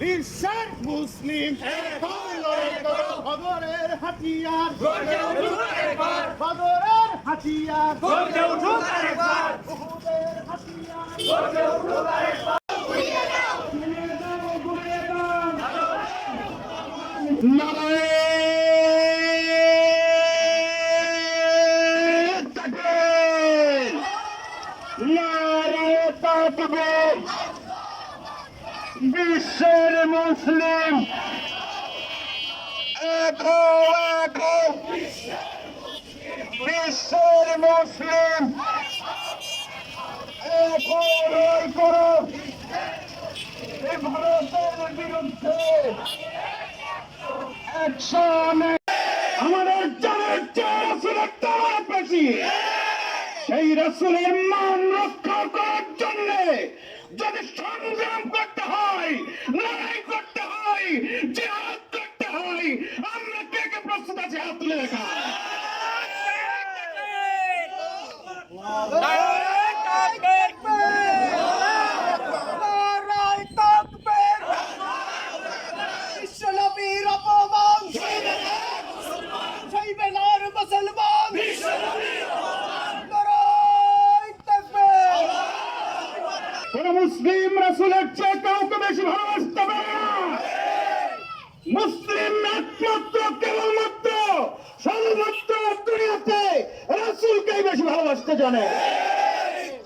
Bilser Muslim Ekar Ekar Badar Hatiyar Badar Ekar Badar উহুদের হাতিয়ার নারায়ণ তাকবীর নারায়ণ তাকবীর বিশ্বের মুসলিম একো একো বিশ্বের মুসলিম। একো লড়াই একশনে আমাদের সেই রসুলের মান রক্ষা করার জন্য যদি সংগ্রাম করতে হয়, লড়াই করতে হয়, জিহাদ করতে হয়, আমরা কে কে প্রস্তুত আছি হাত তুলে মুসলিম রাসুলের চেয়ে কাউকে বেশি ভালোবাসতে পারে না। মুসলিম একমাত্র, কেবলমাত্র সর্বমাত্র দুনিয়াতে রাসুলকেই বেশি ভালোবাসতে জানে।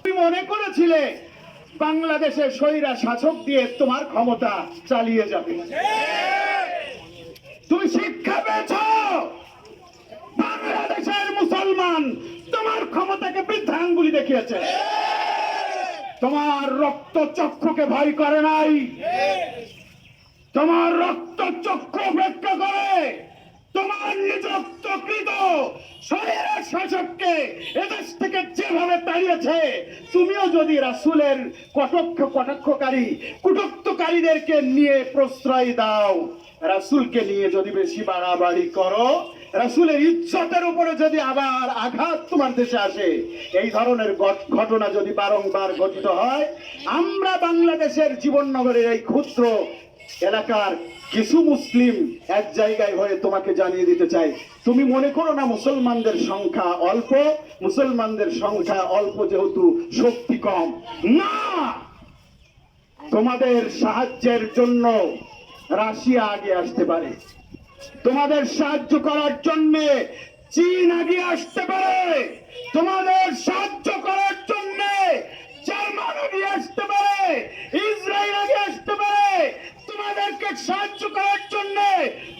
তুমি মনে করেছিলে বাংলাদেশের স্বৈরা শাসক দিয়ে তোমার ক্ষমতা চালিয়ে যাবে। তুমি শিক্ষা পেয়েছ? বাংলাদেশের মুসলমান তোমার ক্ষমতাকে বৃদ্ধাঙ্গুলি দেখিয়েছে। তোমার রক্ত চক্ষুকে ভয় করে নাই। তোমার রক্ত চক্ষু অপেক্ষা করে। তোমার নিযুক্তকৃত শরীরের শাসককে এদেশ থেকে যেভাবে তাড়িয়েছে, তুমিও যদি রাসুলের কটক্ষ, কটাক্ষকারী, কুটক্তকারীদেরকে নিয়ে প্রশ্রয় দাও, রাসুলকে নিয়ে যদি বেশি বাড়াবাড়ি করো রাসুলের ইজ্জতের উপরে যদি আবার আঘাত তোমার দেশে আসে, এই ধরনের ঘট- ঘটনা যদি বারংবার ঘটিত হয়, আমরা বাংলাদেশের জীবননগরের এই ক্ষুদ্র এলাকার কিছু মুসলিম এক জায়গায় হয়ে তোমাকে জানিয়ে দিতে চাই। তুমি মনে করো না মুসলমানদের সংখ্যা অল্প? মুসলমানদের সংখ্যা অল্প যেহেতু শক্তি কম। না! তোমাদের সাহায্যের জন্য রাশিয়া আগে আসতে পারে। তোমাদের সাহায্য করার জন্য চীন আগে আসতে পারে। তোমাদের সাহায্য করার জন্য জার্মান আগে আসতে পারে। ইসরায়েল আগে আসতে পারে। তোমাদেরকে সাহায্য করার জন্য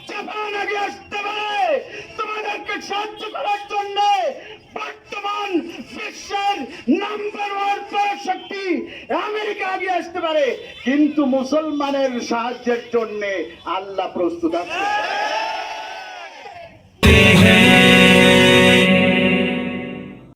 জাপান আগে আসতে পারে। তোমাদেরকে সাহায্য করার জন্য বর্তমান বিশ্বের নাম্বার ওয়ান শক্তি আমেরিকা আগে আসতে পারে। কিন্তু মুসলমানের সাহায্যের জন্য আল্লাহ প্রস্তুত আছে। सकते हैं